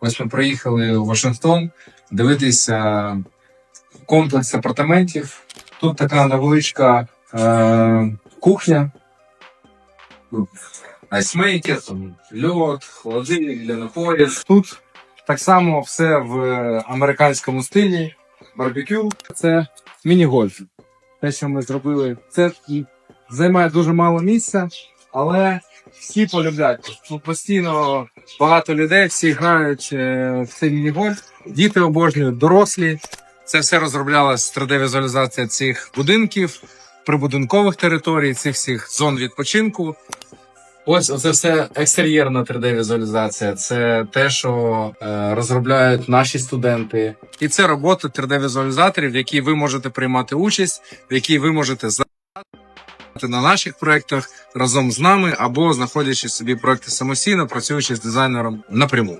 Ось ми приїхали у Вашингтон дивитися комплекс апартаментів. Тут така невеличка е, кухня. Айсмейкер, льод, холодильник для напоїв. Тут так само все в американському стилі. Барбекю. Це міні-гольф. Те, що ми зробили, це займає дуже мало місця, але всі полюблять. Постійно багато людей, всі грають е, в цей міні-гольф. Діти обожнюють, дорослі. Це все розроблялась 3D-візуалізація цих будинків, прибудинкових територій, цих всіх зон відпочинку. Ось оце все екстер'єрна 3D-візуалізація. Це те, що е, розробляють наші студенти. І це робота 3D-візуалізаторів, в якій ви можете приймати участь, в якій ви можете за- на наших проєктах разом з нами або знаходячи собі проекти самостійно, працюючи з дизайнером напряму.